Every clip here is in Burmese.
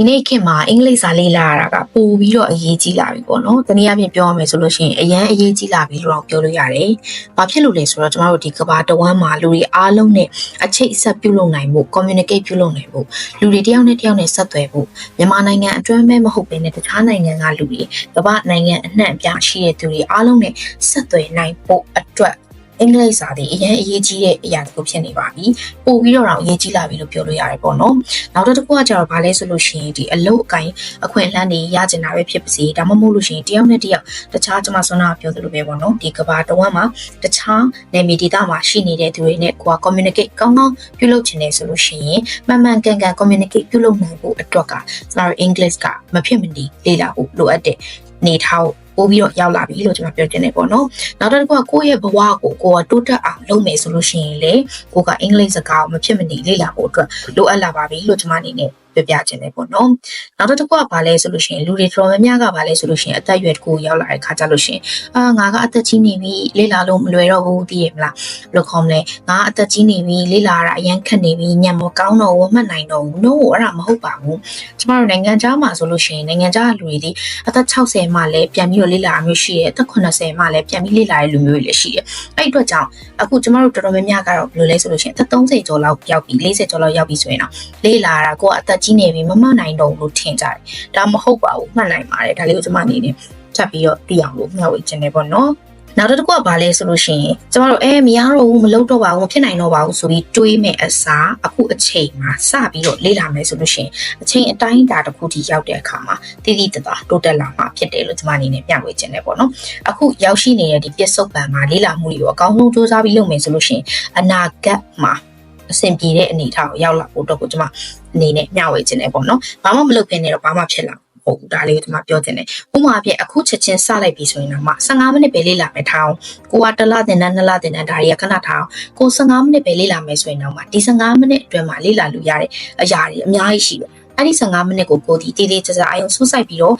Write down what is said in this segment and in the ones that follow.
ဒီနေ့ခေတ်မှာအင်္ဂလိပ်စာလေ့လာရတာကပိုပြီးတော့အရေးကြီးလာပြီပေါ့နော်။တနည်းအားဖြင့်ပြောရမယ်ဆိုလို့ရှိရင်အရန်အရေးကြီးလာပြီလို့တော့ပြောလို့ရတယ်။ဘာဖြစ်လို့လဲဆိုတော့ကျမတို့ဒီကဘာတဝမ်းမှာလူတွေအားလုံးနဲ့အချိတ်အဆက်ပြုလုပ်နိုင်ဖို့ communicate ပြုလုပ်နိုင်ဖို့လူတွေတယောက်နဲ့တယောက်နဲ့ဆက်သွယ်ဖို့မြန်မာနိုင်ငံအတွင်းမဲ့မဟုတ်ဘဲနဲ့တခြားနိုင်ငံကလူတွေကမ္ဘာနိုင်ငံအနှံ့အပြားရှိတဲ့သူတွေအားလုံးနဲ့ဆက်သွယ်နိုင်ဖို့အတွက် အင်္ဂလိပ်စာတွေအရင်အရေးကြီးတဲ့အရာတစ်ခုဖြစ်နေပါပြီ။ပို့ပြီးတော့တော့အရေးကြီးလာပြီလို့ပြောလို့ရတယ်ပေါ့နော်။နောက်တစ်ခုကကျတော့ဗာလဲဆိုလို့ရှိရင်ဒီအလုတ်အကိုင်းအခွင့်အလမ်းတွေရကျင်တာပဲဖြစ်ပါစေဒါမှမဟုတ်လို့ရှိရင်တယောက်နဲ့တယောက်တခြားကျွန်မဆွမ်းနာပြောသလိုပဲပေါ့နော်။ဒီကဘာတဝမ်းမှာတခြားနေမီဒေတာမှာရှိနေတဲ့သူတွေနဲ့ကိုက communicate ကောင်းကောင်းပြုလုပ်ချင်တယ်ဆိုလို့ရှိရင်မှန်မှန်ကန်ကန် communicate ပြုလုပ်နိုင်ဖို့အတွက်ကကျွန်တော်တို့ English ကမဖြစ်မနေလေ့လာဖို့လိုအပ်တဲ့နေထားကို ပို့ပြီးတော့ရောက်လာပြီလို့ကျွန်တော်ပြောချင်တယ်ပေါ့နော်နောက်တစ်ခုကကိုယ့်ရဲ့ဘဝကိုကိုယ်ကတိုးတက်အောင်လုပ်မယ်ဆိုလို့ရှိရင်လေကိုကအင်္ဂလိပ်စကားကိုမဖြစ်မနေလေ့လာဖို့အတွက်လိုအပ်လာပါပြီလို့ကျွန်မအနေနဲ့ ပြပြခြင်းတယ်ပေါ့နော်နောက်တစ်ခုကဘာလဲဆိုလို့ရှိရင်လူတွေတော်တော်များများကဘာလဲဆိုလို့ရှိရင်အသက်အရွယ်တစ်ခုရောက်လာတဲ့ခါကြလို့ရှိရင်အာငါကအသက်ကြီးနေပြီလေ့လာလို့မလွယ်တော့ဘူးသိရမလားဘယ်လိုခေါ်မလဲငါအသက်ကြီးနေပြီလေ့လာရတာအရင်ခက်နေပြီညံမကောင်းတော့ဘူးမှတ်နိုင်တော့ဘူး no အဲ့ဒါမဟုတ်ပါဘူးကျမတို့နိုင်ငံခြားမှာဆိုလို့ရှိရင်နိုင်ငံခြားလူတွေဒီအသက်60မှလည်းပြန်ပြီးတော့လေ့လာမျိုးရှိတယ်အသက်80မှလည်းပြန်ပြီးလေ့လာတဲ့လူမျိုးတွေလည်းရှိတယ်အဲ့အတွက်ကြောင့်အခုကျမတို့တော်တော်များများကတော့ဘယ်လိုလဲဆိုလို့ရှိရင်အသက်30ကျော်လောက်ရောက်ပြီ40ကျော်လောက်ရောက်ပြီဆိုရင်တော့လေ့လာတာကိုကအသက်ကြီးနေပြီမမှတ်နိုင်တော့ဘူးလို့ထင်ကြတယ်ဒါမဟုတ်ပါဘူးမှတ်နိုင်ပါတယ်ဒါလေးကိုကျမအနေနဲ့ချက်ပြီးတော့သိအောင်လို့မျှဝေခြင်းတယ်ပေါ့နော်နောက်တစ်ခုကဘာလဲဆိုလို့ရှိရင်ကျမတို့အဲမရတော့ဘူးမလုပ်တော့ပါဘူးမဖြစ်နိုင်တော့ပါဘူးဆိုပြီးတွေးမဲ့အစားအခုအချိန်မှာစပြီးတော့လေ့လာမယ်ဆိုလို့ရှိရင်အချိန်အတိုင်းအတာတစ်ခုထိရောက်တဲ့အခါမှာတည်တည်တသာတိုးတက်လာမှာဖြစ်တယ်လို့ကျမအနေနဲ့မျှဝေခြင်းတယ်ပေါ့နော်အခုရောက်ရှိနေတဲ့ဒီပြစ္ဆုတ်ပံမှာလေ့လာမှုတွေကိုအကောင်းဆုံးစူးစမ်းပြီးလုပ်မယ်ဆိုလို့ရှိရင်အနာဂတ်မှာ အဆင်ပြေတဲ့အနေအထားကိုရောက်လာဖို့တော့ကိုကျမအနေနဲ့မျှဝေခြင်းတယ်ပေါ့နော်ဘာမှမလုပ်ခင်နေတော့ဘာမှဖြစ်လာဟုတ်ဒါလေးကိုကျွန်မပြောချင်တယ်။ဥပမာအဖြစ်အခုချက်ချင်းစလိုက်ပြီဆိုရင်တော့မှ15မိနစ်ပဲလေ့လာမယ်ထားအောင်။ကိုကတစ်လတင်တဲ့နှစ်လတင်တဲ့ဒါတွေကခဏထားအောင်။ကို15မိနစ်ပဲလေ့လာမယ်ဆိုရင်တော့မှဒီ15မိနစ်အတွင်းမှာလေ့လာလို့ရတဲ့အရာတွေအများကြီးရှိတယ်။အဲ့ဒီ15မိနစ်ကိုကိုဒီတေးသေးချာချာအယုံဆူးဆိုင်ပြီးတော့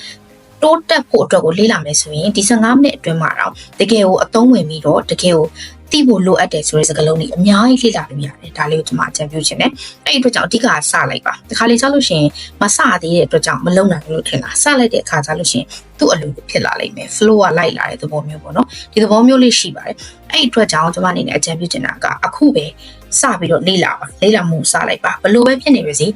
တိုးတက်ဖို့အတွက်ကိုလေ့လာမယ်ဆိုရင်ဒီ15မိနစ်အတွင်းမှာတော့တကယ်ကိုအသုံးဝင်ပြီးတော့တကယ်ကို သိဖို့လိုအပ်တယ်ဆိုတဲ့စကားလုံးတွေအများကြီးလေ့လာလို့ရတယ်ဒါလေးကိုကျွန်မအကြံပြုချင်တယ်အဲ့ဒီအတွက်ကြောင့်အဓိကစလိုက်ပါဒီခါလေးကြားလို့ရှိရင်မစသေးတဲ့အတွက်ကြောင့်မလုံနိုင်ဘူးလို့ထင်တာစလိုက်တဲ့အခါကြားလို့ရှိရင်သူ့အလိုဖြစ်လာလိမ့်မယ် flow ကလိုက်လာတဲ့သဘောမျိုးပေါ့နော်ဒီသဘောမျိုးလေးရှိပါတယ်အဲ့ဒီအတွက်ကြောင့်ကျွန်မအနေနဲ့အကြံပြုချင်တာကအခုပဲစပြီးတော့လေ့လာပါလေ့လာမှုစလိုက်ပါဘလို့ပဲဖြစ်နေပါစေ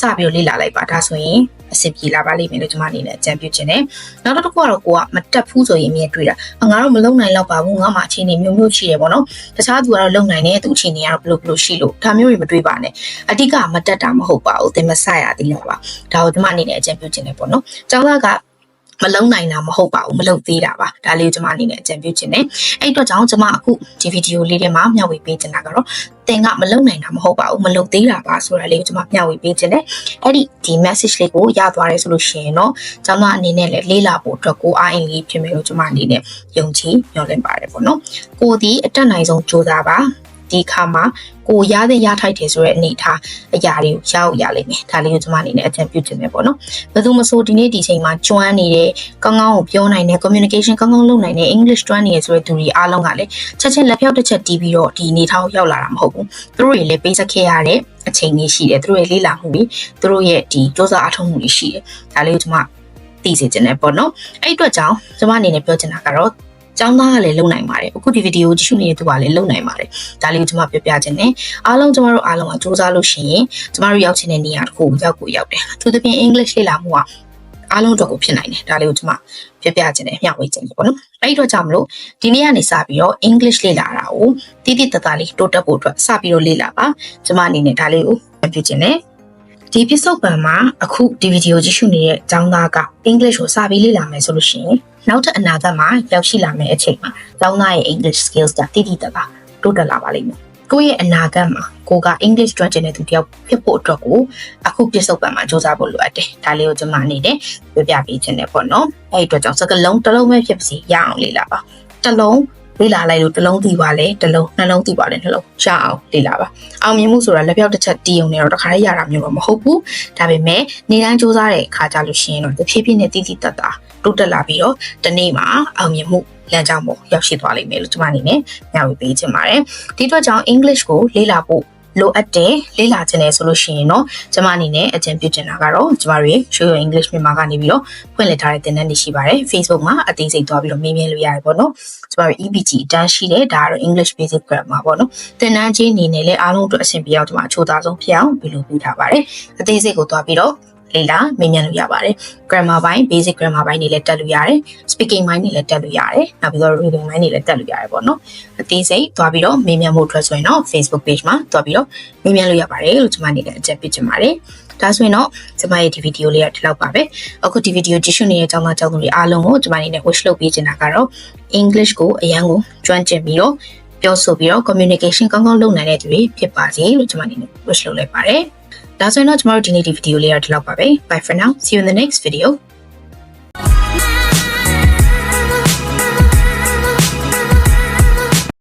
စပြီးတော့လေ့လာလိုက်ပါဒါဆိုရင် အဆင်ပြေလာပါလိမ့်မယ်လို့ကျွန်မအနေနဲ့အကြံပြုချင်တယ်နောက်တစ်ခုကတော့ကိုကမတက်ဘူးဆိုရင်မြင်တွေ့တာငါတော့မလုံနိုင်တော့ပါဘူးငါမှအခြေအနေမျိုးမျိုးရှိတယ်ပေါ့နော်တခြားသူကတော့လုံနိုင်တယ်သူအခြေအနေကတော့ဘလို့ဘလို့ရှိလို့ဒါမျိုးတွေမတွေးပါနဲ့အဓိကမတက်တာမဟုတ်ပါဘူးသင်မဆရသေးလားပါဒါကိုကျွန်မအနေနဲ့အကြံပြုချင်တယ်ပေါ့နော်ကျောင်းသားက မလုံနိုင်တာမဟုတ်ပါဘူးမလုံသေးတာပါဒါလေးကိုကျွန်မအနေနဲ့အကြံပြုချင်တယ်အဲ့အတွက်ကြောင့်ကျွန်မအခုဒီဗီဒီယိုလေးထဲမှာမျှဝေပေးချင်တာကတော့သင်ကမလုံနိုင်တာမဟုတ်ပါဘူးမလုံသေးတာပါဆိုတာလေးကိုကျွန်မမျှဝေပေးချင်တယ်အဲ့ဒီဒီ message လေးကိုရသွားတယ်ဆိုလို့ရှိရင်တော့ကျွန်မအနေနဲ့လည်းလေးလာဖို့အတွက်ကိုအားအင်လေးဖြစ်မယ်လို့ကျွန်မအနေနဲ့ယုံကြည်မျှော်လင့်ပါတယ်ပေါ့နော်ကိုဒီအတက်နိုင်ဆုံးကြိုးစားပါ ဒီခါမှာကိုရတဲ့ရထိုက်တယ်ဆိုတဲ့အနေထားအရာတွေကိုရအောင်ရလိမ့်မယ်ဒါလေးကိုကျွန်မအနေနဲ့အကြံပြုချင်တယ်ပေါ့နော်ဘယ်သူမဆိုဒီနေ့ဒီချိန်မှာကျွမ်းနေတဲ့ကောင်းကောင်းကိုပြောနိုင်တဲ့ communication ကောင်းကောင်းလုပ်နိုင်တဲ့ English ကျွမ်းနေရဆိုတဲ့သူတွေအားလုံးကလည်းချက်ချင်းလက်ဖြောက်တစ်ချက်တီးပြီးတော့ဒီအနေထားကိုရောက်လာတာမဟုတ်ဘူးသူတို့တွေလည်းပေးစခဲ့ရတဲ့အချိန်ကြီးရှိတယ်သူတို့ရဲ့လေ့လာမှုတွေသူတို့ရဲ့ဒီစ조사အထောက်မှုတွေရှိတယ်ဒါလေးကိုကျွန်မသိစေချင်တယ်ပေါ့နော်အဲ့အတွက်ကြောင့်ကျွန်မအနေနဲ့ပြောချင်တာကတော့ ကျောင်းသားကလည်းလုံနိုင်ပါတယ်အခုဒီဗီဒီယိုကြည့်ရှုနေတဲ့သူကလည်းလုံနိုင်ပါတယ်ဒါလေးကိုကျွန်မပြောပြခြင်းနဲ့အားလုံးကျွန်တော်တို့အားလုံးကစူးစမ်းလို့ရှိရင်ကျွန်တော်တို့ရောက်ချင်တဲ့နေရာတစ်ခုကိုရောက်ကိုရောက်တယ်သူသဖြင့် English လေ့လာမှုကအားလုံးတော့ကိုဖြစ်နိုင်တယ်ဒါလေးကိုကျွန်မပြပြခြင်းနဲ့မျှဝေခြင်းပေါ့နော်အဲ့ဒီတော့ကြောင့်မလို့ဒီနေ့ကနေစပြီးတော့ English လေ့လာတာကိုတိတိတသားလေးတိုးတက်ဖို့အတွက်စပြီးတော့လေ့လာပါကျွန်မအနေနဲ့ဒါလေးကိုပြုခြင်းနဲ့ဒီပြစ္ဆုတ်ပံမှာအခုဒီဗီဒီယိုကြည့်ရှုနေတဲ့အကြောင်းသားက English ကိုစာပြီးလေ့လာမယ်ဆိုလို့ရှိရင် နောက်ထပ်အနာဂတ်မှာရောက်ရှိလာမယ့်အချိန်မှာကျောင်းသားရဲ့ English skills ကတိတိတသားတိုးတက်လာပါလိမ့်မယ်ကိုယ့်ရဲ့အနာဂတ်မှာကိုက English ကျွမ်းကျင်တဲ့သူတယောက်ဖြစ်ဖို့အတွက်ကိုအခုပြစ္ဆုတ်ပံမှာစူးစမ်းဖို့လိုအပ်တယ်။ဒါလေးကိုကျွန်မအနေနဲ့ပြောပြပေးခြင်းနဲ့ပေါ့နော်။အဲ့ဒီအတွက်ကြောင့်စကလုံးတစ်လုံးပဲဖြစ်ပါစေရအောင်လေ့လာပါ။တစ်လုံးလေ့လာလိုက်လို့တစ်လုံးသိပါလေတစ်လုံးနှလုံးသိပါလေနှလုံးရအောင်လေ့လာပါအောင်မြင်မှုဆိုတာလက်ပြောက်တစ်ချက်တီးုံနဲ့တော့တခါတည်းရတာမျိုးတော့မဟုတ်ဘူးဒါပေမဲ့နေတိုင်းစူးစမ်းတဲ့အခါကြလို့ရှိရင်တော့တစ်ဖြည်းဖြည်းနဲ့တည်တည်တတ်တာ တိုးတက်လာပြီးတော့ဒီနေ့မှာအောင်မြင်မှုလမ်းကြောင်းပေါ်ရောက်ရှိသွားလိမ့်မယ်လို့ကျွန်မအနေနဲ့ညှော်ပေးချင်ပါတယ်ဒီအတွက်ကြောင့် English ကိုလေ့လာဖို့လိုအပ်တယ်လေ့လာခြင်းတယ်ဆိုလို့ရှိရင်တော့ကျမအနေနဲ့အကြံပြုချင်တာကတော့ကျမတို့ရဲ့ Show Your English မြန်မာကနေပြီးတော့ဖွင့်လှစ်ထားတဲ့သင်တန်းတွေရှိပါတယ် Facebook မှာအသေးစိတ်သွားပြီးတော့မေးမြန်းလို့ရတယ်ပေါ့နော်ကျမတို့ EBG အတန်းရှိတယ်ဒါကတော့ English Basic Grammar ပေါ့နော်သင်တန်းချင်းအနေနဲ့လည်းအားလုံးအတွက်အဆင်ပြေအောင်ကျမအချို့သားဆုံးဖြစ်အောင်ပြုလုပ်ပေးထားပါတယ်အသေးစိတ်ကိုသွားပြီးတော့ လေ့လာမေးမြန်းလို့ရပါတယ် grammar ဘိုင်း basic grammar ဘိုင်းတွေလည်းတက်လို့ရတယ် speaking ဘိုင်းတွေလည်းတက်လို့ရတယ်နောက်ပြီးတော့ reading ဘိုင်းတွေလည်းတက်လို့ရတယ်ပေါ့နော်အသေးစိတ်သွားပြီးတော့မေးမြန်းဖို့အတွက်ဆိုရင်တော့ Facebook page မှာသွားပြီးတော့မေးမြန်းလို့ရပါတယ်လို့ကျွန်မအနေနဲ့အကြံပေးချင်ပါတယ်ဒါဆိုရင်တော့ကျွန်မရဲ့ဒီဗီဒီယိုလေးကဒီလောက်ပါပဲအခုဒီဗီဒီယိုကြည့်ရှုနေတဲ့ကျောင်းသားကျောင်းသူတွေအားလုံးကိုကျွန်မအနေနဲ့ wish လုပ်ပေးချင်တာကတော့ English ကိုအရန်ကိုကျွမ်းကျင်ပြီးတော့ ပြောဆိုပြီးတော့ communication ကောင်းကောင်းလုပ်နိုင်တဲ့သူတွေဖြစ်ပါစေလို့ကျွန်မအနေနဲ့ wish လုပ်လိုက်ပါတယ်ဒါဆိုရင်တော့ကျွန်တော်တို့ဒီနေ့ဒီဗီဒီယိုလေးကဒီလောက်ပါပဲ bye for now see you in the next video